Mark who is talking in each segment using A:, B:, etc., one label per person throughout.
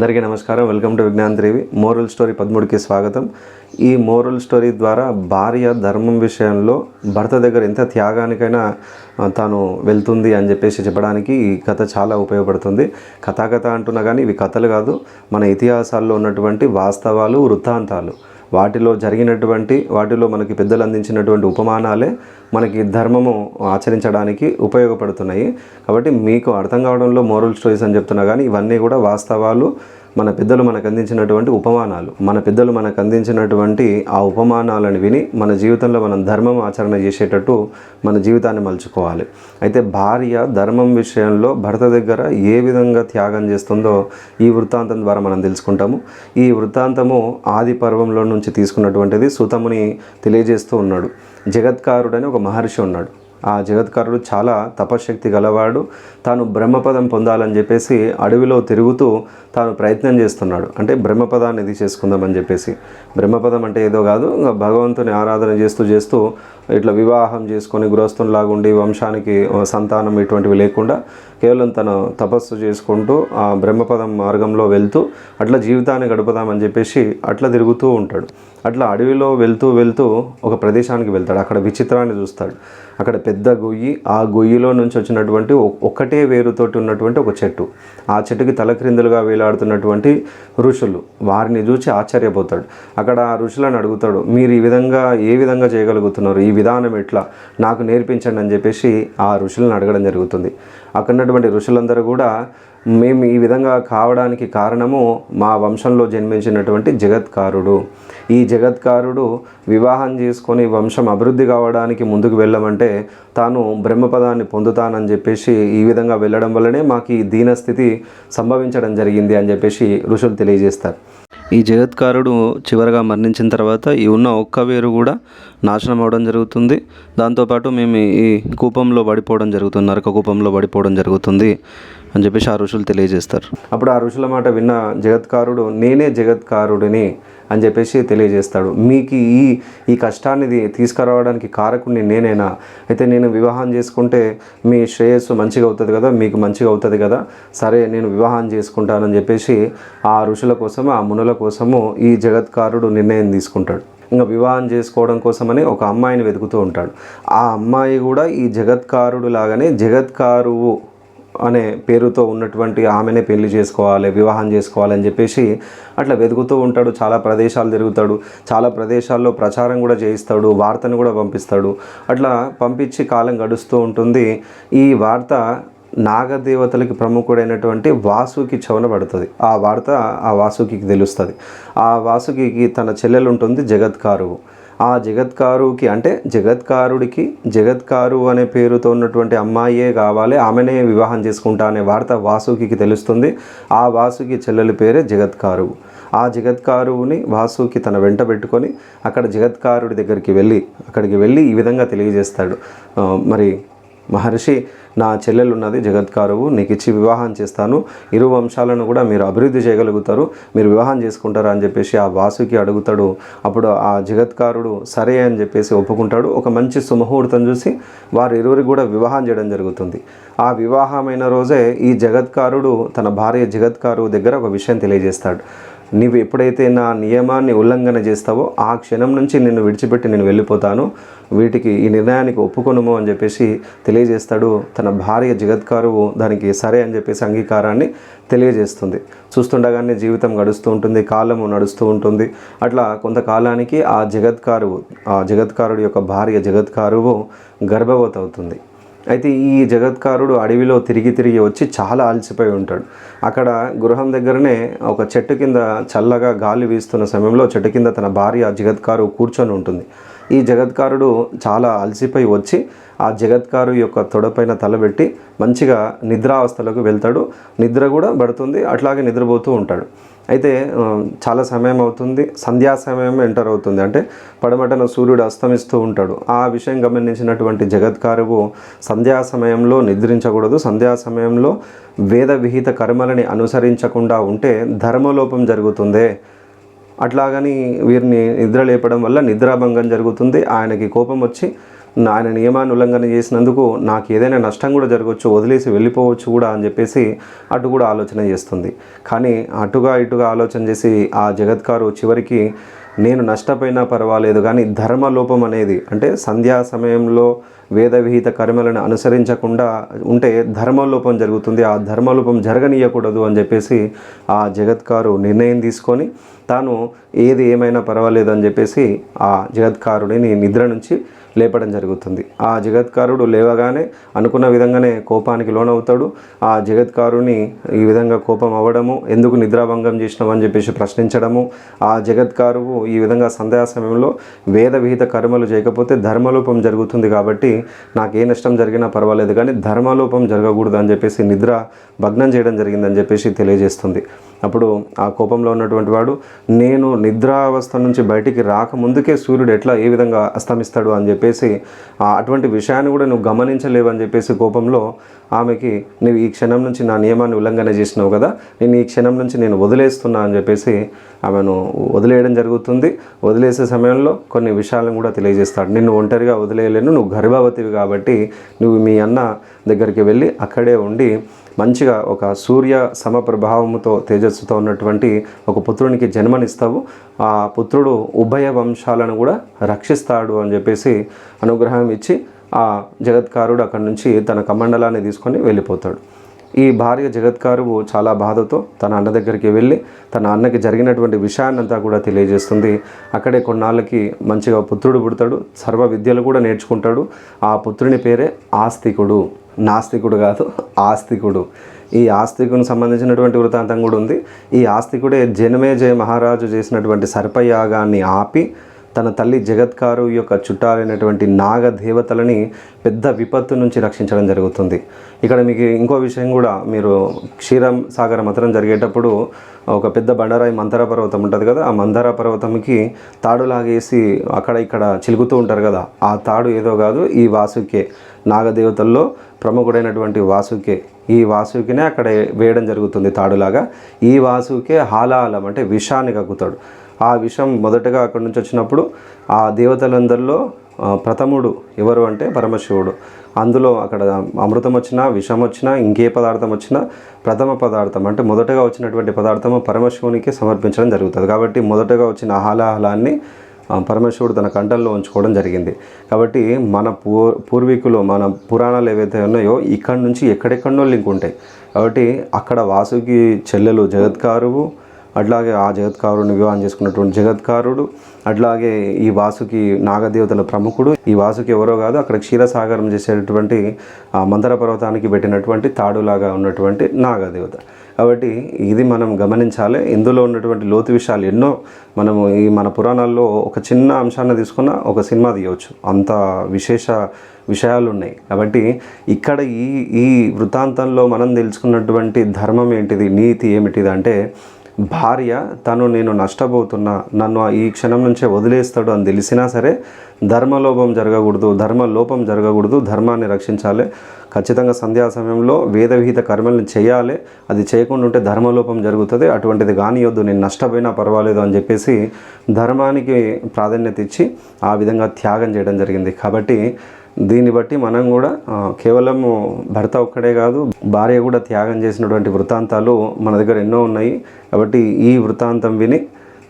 A: అందరికీ నమస్కారం. Welcome to Vignan Devi moral story పదమూడుకి స్వాగతం. ఈ మోరల్ స్టోరీ ద్వారా భార్య ధర్మం విషయంలో భర్త దగ్గర ఎంత త్యాగానికైనా తాను వెళ్తుంది అని చెప్పేసి చెప్పడానికి ఈ కథ చాలా ఉపయోగపడుతుంది. కథాకథ అంటున్నా కానీ ఇవి కథలు కాదు. మన ఇతిహాసాల్లో ఉన్నటువంటి వాస్తవాలు వృత్తాంతాలు. వాటిలో జరిగినటువంటి వాటిలో మనకి పెద్దలు అందించినటువంటి ఉపమానాలే మనకి ధర్మము ఆచరించడానికి ఉపయోగపడుతున్నాయి. కాబట్టి మీకు అర్థం కావడంలో మోరల్ స్టోరీస్ అని చెప్తున్నా కానీ ఇవన్నీ కూడా వాస్తవాలు. మన పెద్దలు మనకు అందించినటువంటి ఉపమానాలు. మన పెద్దలు మనకు అందించినటువంటి ఆ ఉపమానాలను విని మన జీవితంలో మనం ధర్మం ఆచరణ చేసేటట్టు మన జీవితాన్ని మలుచుకోవాలి. అయితే భార్య ధర్మం విషయంలో భర్త దగ్గర ఏ విధంగా త్యాగం చేస్తుందో ఈ వృత్తాంతం ద్వారా మనం తెలుసుకుంటాము. ఈ వృత్తాంతము ఆది పర్వంలో నుంచి తీసుకున్నటువంటిది సుతముని తెలియజేస్తూ ఉన్నాడు. జగత్కారుడని ఒక మహర్షి ఉన్నాడు. ఆ జగత్కారుడు చాలా తపశక్తి గలవాడు. తాను బ్రహ్మపదం పొందాలని చెప్పేసి అడవిలో తిరుగుతూ తాను ప్రయత్నం చేస్తున్నాడు. అంటే బ్రహ్మపదాన్ని ఇది చేసుకుందామని చెప్పేసి. బ్రహ్మపదం అంటే ఏదో కాదు భగవంతుని ఆరాధన చేస్తూ చేస్తూ ఇట్లా వివాహం చేసుకొని గృహస్థునిలాగుండి వంశానికి సంతానం ఇటువంటివి లేకుండా కేవలం తన తపస్సు చేసుకుంటూ ఆ బ్రహ్మపదం మార్గంలో వెళ్తూ అట్లా జీవితాన్ని గడుపుదామని చెప్పేసి అట్లా తిరుగుతూ ఉంటాడు. అట్లా అడవిలో వెళ్తూ వెళ్తూ ఒక ప్రదేశానికి వెళ్తాడు. అక్కడ విచిత్రాన్ని చూస్తాడు. అక్కడ పెద్ద గొయ్యి ఆ గొయ్యిలో నుంచి వచ్చినటువంటి ఒ- ఒక్కటే వేరుతోటి ఉన్నటువంటి ఒక చెట్టు. ఆ చెట్టుకి తలక్రిందులుగా వేలాడుతున్నటువంటి ఋషులు. వారిని చూసి ఆశ్చర్యపోతాడు. అక్కడ ఆ ఋషులను అడుగుతాడు మీరు ఈ విధంగా ఏ విధంగా చేయగలుగుతున్నారు? ఈ విధానం ఎట్లా? నాకు నేర్పించండి అని చెప్పేసి ఆ ఋషులను అడగడం జరుగుతుంది. అక్కడ ఉన్నటువంటి ఋషులందరూ కూడా మేము ఈ విధంగా కావడానికి కారణము మా వంశంలో జన్మించినటువంటి జగత్కారుడు. ఈ జగత్కారుడు వివాహం చేసుకొని వంశం అభివృద్ధి కావడానికి ముందుకు వెళ్ళమంటే తాను బ్రహ్మపదాన్ని పొందుతానని చెప్పేసి ఈ విధంగా వెళ్ళడం వల్లనే మాకు ఈ దీనస్థితి సంభవించడం జరిగింది అని చెప్పేసి ఋషులు తెలియజేస్తారు. ఈ జగత్కారుడు చివరగా మరణించిన తర్వాత ఈ ఉన్న ఒక్క వేరు కూడా నాశనం అవడం జరుగుతుంది. దాంతోపాటు మేము ఈ కూపంలో పడిపోవడం జరుగుతుంది నరక కూపంలో పడిపోవడం జరుగుతుంది. అని చెప్పేసి ఆ ఋషులు తెలియజేస్తారు. అప్పుడు ఆ ఋషుల మాట విన్న జగత్కారుడు నేనే జగత్కారుడిని అని చెప్పేసి తెలియజేస్తాడు. మీకు ఈ ఈ కష్టాన్ని తీసుకురావడానికి కారకుడిని నేనేనా? అయితే నేను వివాహం చేసుకుంటే మీ శ్రేయస్సు మంచిగా అవుతుంది కదా మీకు మంచిగా అవుతుంది కదా సరే నేను వివాహం చేసుకుంటానని చెప్పేసి ఆ ఋషుల కోసము ఆ మునుల కోసము ఈ జగత్కారుడు నిర్ణయం తీసుకుంటాడు. ఇంకా వివాహం చేసుకోవడం కోసమని ఒక అమ్మాయిని వెతుకుతూ ఉంటాడు. ఆ అమ్మాయి కూడా ఈ జగత్కారుడు లాగానే జగత్కారువు అనే పేరుతో ఉన్నటువంటి ఆమెనే పెళ్ళి చేసుకోవాలి వివాహం చేసుకోవాలని చెప్పేసి అట్లా వెతుకుతూ ఉంటాడు. చాలా ప్రదేశాలు తిరుగుతాడు. చాలా ప్రదేశాల్లో ప్రచారం కూడా చేయిస్తాడు. వార్తను కూడా పంపిస్తాడు. అట్లా పంపించి కాలం గడుస్తూ ఉంటుంది. ఈ వార్త నాగదేవతలకి ప్రముఖుడైనటువంటి వాసుకి చెవున పడుతుంది. ఆ వార్త ఆ వాసుకి తెలుస్తుంది. ఆ వాసుకి తన చెల్లెలు ఉంటుంది జగత్కారువు. ఆ జగత్కారుకి అంటే జగత్కారుడికి జగత్కారు అనే పేరుతో ఉన్నటువంటి అమ్మాయే కావాలి ఆమెనే వివాహం చేసుకుంటా అనే వార్త వాసుకి తెలుస్తుంది. ఆ వాసుకి చెల్లెలి పేరే జగత్కారువు ఆ జగత్కారువుని వాసుకి తన వెంట పెట్టుకొని అక్కడ జగత్కారుడి దగ్గరికి వెళ్ళి అక్కడికి వెళ్ళి ఈ విధంగా తెలియజేస్తాడు. మరి మహర్షి నా చెల్లెలు ఉన్నది జగత్కారువు నీకు ఇచ్చి వివాహం చేస్తాను. ఇరు వంశాలను కూడా మీరు అభివృద్ధి చేయగలుగుతారు. మీరు వివాహం చేసుకుంటారా అని చెప్పేసి ఆ వాసుకి అడుగుతాడు. అప్పుడు ఆ జగత్కారుడు సరే అని చెప్పేసి ఒప్పుకుంటాడు. ఒక మంచి సుముహూర్తం చూసి వారు ఇరువురికి కూడా వివాహం చేయడం జరుగుతుంది. ఆ వివాహమైన రోజే ఈ జగత్కారుడు తన భార్య జగత్కారు దగ్గర ఒక విషయం తెలియజేస్తాడు. నీవు ఎప్పుడైతే నా నియమాన్ని ఉల్లంఘన చేస్తావో ఆ క్షణం నుంచి నిన్ను విడిచిపెట్టి నేను వెళ్ళిపోతాను. వీటికి ఈ నిర్ణయానికి ఒప్పుకొనుము అని చెప్పేసి తెలియజేస్తాడు తన భార్య జగత్కారువు దానికి సరే అని చెప్పేసి అంగీకారాన్ని తెలియజేస్తుంది. చూస్తుండగానే జీవితం గడుస్తూ ఉంటుంది కాలము నడుస్తూ ఉంటుంది. అట్లా కొంతకాలానికి ఆ జగత్కారువు ఆ జగత్కారుడి యొక్క భార్య జగత్కారువు గర్భవతి అవుతుంది. అయితే ఈ జగత్కారుడు అడవిలో తిరిగి తిరిగి వచ్చి చాలా అలసిపోయి ఉంటాడు. అక్కడ గృహం దగ్గరనే ఒక చెట్టు కింద చల్లగా గాలి వీస్తున్న సమయంలో చెట్టు కింద తన భార్య జగత్కారు కూర్చొని ఉంటుంది. ఈ జగత్కారుడు చాలా అలసిపోయి వచ్చి ఆ జగత్కారు యొక్క తొడపైన తలబెట్టి మంచిగా నిద్రావస్థలోకి వెళ్తాడు. నిద్ర కూడా పడుతుంది అట్లాగే నిద్రపోతూ ఉంటాడు. అయితే చాలా సమయం అవుతుంది సంధ్యా సమయం ఎంటర్ అవుతుంది. అంటే పడమటన సూర్యుడు అస్తమిస్తూ ఉంటాడు. ఆ విషయం గమనించినటువంటి జగత్కారువు సంధ్యా సమయంలో నిద్రించకూడదు. సంధ్యా సమయంలో వేద విహిత కర్మలని అనుసరించకుండా ఉంటే ధర్మలోపం జరుగుతుందే. అట్లాగని వీరిని నిద్ర లేపడం వల్ల నిద్రాభంగం జరుగుతుంది. ఆయనకి కోపం వచ్చి ఆయన నియమాన్ని ఉల్లంఘన చేసినందుకు నాకు ఏదైనా నష్టం కూడా జరగవచ్చు వదిలేసి వెళ్ళిపోవచ్చు కూడా అని చెప్పేసి అటు కూడా ఆలోచన చేస్తుంది. కానీ అటుగా ఇటుగా ఆలోచన చేసి ఆ జగత్కారు చివరికి నేను నష్టపోయినా పర్వాలేదు కానీ ధర్మలోపం అనేది అంటే సంధ్యా సమయంలో వేదవిహిత కర్మలను అనుసరించకుండా ఉంటే ధర్మలోపం జరుగుతుంది ఆ ధర్మలోపం జరగనీయకూడదు అని చెప్పేసి ఆ జగత్కారు నిర్ణయం తీసుకొని తాను ఏది ఏమైనా పర్వాలేదు అని చెప్పేసి ఆ జగత్కారుడిని నిద్ర నుంచి లేపడం జరుగుతుంది. ఆ జగత్కారుడు లేవగానే అనుకున్న విధంగానే కోపానికి లోనవుతాడు. ఆ జగత్కారుని ఈ విధంగా కోపం అవ్వడము ఎందుకు నిద్రాభంగం చేసినాం అని చెప్పేసి ప్రశ్నించడము ఆ జగత్కారువు ఈ విధంగా సంధ్యా సమయంలో వేద విహిత కర్మలు చేయకపోతే ధర్మలోపం జరుగుతుంది కాబట్టి నాకు ఏ నష్టం జరిగినా పర్వాలేదు కానీ ధర్మలోపం జరగకూడదు అని చెప్పేసి నిద్ర భగ్నం చేయడం జరిగిందని చెప్పేసి తెలియజేస్తుంది. అప్పుడు ఆ కోపంలో ఉన్నటువంటి వాడు నేను నిద్రావస్థ నుంచి బయటికి రాకముందుకే సూర్యుడు ఎట్లా ఏ విధంగా అస్తమిస్తాడు? అని చెప్పేసి ఆ అటువంటి విషయాన్ని కూడా నువ్వు గమనించలేవు అని చెప్పేసి కోపంలో ఆమెకి నువ్వు ఈ క్షణం నుంచి నా నియమాన్ని ఉల్లంఘన చేసినావు కదా నేను ఈ క్షణం నుంచి నేను వదిలేస్తున్నా అని చెప్పేసి ఆమెను వదిలేయడం జరుగుతుంది. వదిలేసే సమయంలో కొన్ని విషయాలను కూడా తెలియజేస్తాడు. నిన్ను ఒంటరిగా వదిలేయలేను నువ్వు గర్భవతివి కాబట్టి నువ్వు మీ అన్న దగ్గరికి వెళ్ళి అక్కడే ఉండి మంచిగా ఒక సూర్య సమప్రభావముతో తేజస్సుతో ఉన్నటువంటి ఒక పుత్రునికి జన్మనిస్తావు. ఆ పుత్రుడు ఉభయ వంశాలను కూడా రక్షిస్తాడు అని చెప్పేసి అనుగ్రహం ఇచ్చి ఆ జగత్కారుడు అక్కడి నుంచి తన కమండలాన్ని తీసుకొని వెళ్ళిపోతాడు. ఈ భార్య జగత్కారువు చాలా బాధతో తన అన్న దగ్గరికి వెళ్ళి తన అన్నకి జరిగినటువంటి విషయాన్నంతా కూడా తెలియజేస్తుంది. అక్కడే కొన్నాళ్ళకి మంచిగా పుత్రుడు పుడతాడు. సర్వ విద్యలు కూడా నేర్చుకుంటాడు. ఆ పుత్రుని పేరే ఆస్తికుడు. నాస్తికుడు కాదు ఆస్తికుడు. ఈ ఆస్తికునికి సంబంధించినటువంటి వృత్తాంతం కూడా ఉంది. ఈ ఆస్తికుడే జనమేజయ మహారాజు చేసినటువంటి సర్పయాగాన్ని ఆపి తన తల్లి జగత్కారు యొక్క చుట్టాలైనటువంటి నాగ దేవతలని పెద్ద విపత్తు నుంచి రక్షించడం జరుగుతుంది. ఇక్కడ మీకు ఇంకో విషయం కూడా మీరు క్షీరం సాగర మతనం జరిగేటప్పుడు ఒక పెద్ద బండరాయి మంతర పర్వతం ఉంటుంది కదా ఆ మందర పర్వతంకి తాడు లాగేసి అక్కడ ఇక్కడ చిలుగుతూ ఉంటారు కదా ఆ తాడు ఏదో కాదు ఈ వాసుకే నాగదేవతల్లో ప్రముఖుడైనటువంటి వాసుకే ఈ వాసుకినే అక్కడ వేయడం జరుగుతుంది తాడులాగా. ఈ వాసుకే హాలాహలం అంటే విషాన్ని కక్కుతాడు. ఆ విషం మొదటగా అక్కడి నుంచి వచ్చినప్పుడు ఆ దేవతలందరిలో ప్రథముడు ఎవరు అంటే పరమశివుడు. అందులో అక్కడ అమృతం వచ్చినా విషం వచ్చినా ఇంకే పదార్థం వచ్చినా ప్రథమ పదార్థం అంటే మొదటగా వచ్చినటువంటి పదార్థము పరమశివునికి సమర్పించడం జరుగుతుంది. కాబట్టి మొదటగా వచ్చిన హాలాహలాన్ని పరమేశ్వరుడు పరమశివుడు తన కంఠంలో ఉంచుకోవడం జరిగింది. కాబట్టి మన పూ పూర్వీకులు మన పురాణాలు ఏవైతే ఉన్నాయో ఇక్కడి నుంచి ఎక్కడెక్కడో లింక్ ఉంటాయి. కాబట్టి అక్కడ వాసుకి చెల్లెలు జగత్కారువు అట్లాగే ఆ జగత్కారుని వివాహం చేసుకున్నటువంటి జగత్కారుడు అట్లాగే ఈ వాసుకి నాగదేవతల ప్రముఖుడు. ఈ వాసుకి ఎవరో కాదు అక్కడ క్షీరసాగరం చేసేటటువంటి ఆ మందర పర్వతానికి పెట్టినటువంటి తాడులాగా ఉన్నటువంటి నాగదేవత. కాబట్టి ఇది మనం గమనించాలి. ఇందులో ఉన్నటువంటి లోతు విషయాలు ఎన్నో మనము ఈ మన పురాణాల్లో ఒక చిన్న అంశాన్ని తీసుకున్న ఒక సినిమా తీయవచ్చు. అంత విశేష విషయాలు ఉన్నాయి. కాబట్టి ఇక్కడ ఈ ఈ వృత్తాంతంలో మనం తెలుసుకున్నటువంటి ధర్మం ఏంటిది నీతి ఏమిటిది అంటే భార్య తను నేను నష్టపోతున్నా నన్ను ఈ క్షణం నుంచే వదిలేస్తాడు అని తెలిసినా సరే ధర్మలోపం జరగకూడదు ధర్మలోపం జరగకూడదు ధర్మాన్ని రక్షించాలి. ఖచ్చితంగా సంధ్యా సమయంలో వేదవిహిత కర్మల్ని చేయాలి. అది చేయకుండా ఉంటే ధర్మలోపం జరుగుతుంది. అటువంటిది కానియొద్దు. నేను నష్టపోయినా పర్వాలేదు అని చెప్పేసి ధర్మానికి ప్రాధాన్యత ఇచ్చి ఆ విధంగా త్యాగం చేయడం జరిగింది. కాబట్టి దీన్ని బట్టి మనం కూడా కేవలం భర్త ఒక్కడే కాదు భార్య కూడా త్యాగం చేసినటువంటి వృత్తాంతాలు మన దగ్గర ఎన్నో ఉన్నాయి. కాబట్టి ఈ వృత్తాంతం విని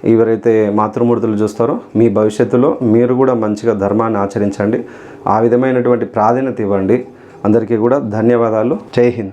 A: ఎవరైతే మాతృమూర్తులు చూస్తారో మీ భవిష్యత్తులో మీరు కూడా మంచిగా ధర్మాన్ని ఆచరించండి. ఆ విధమైనటువంటి ప్రాధాన్యత ఇవ్వండి. అందరికీ కూడా ధన్యవాదాలు. జై హింద్.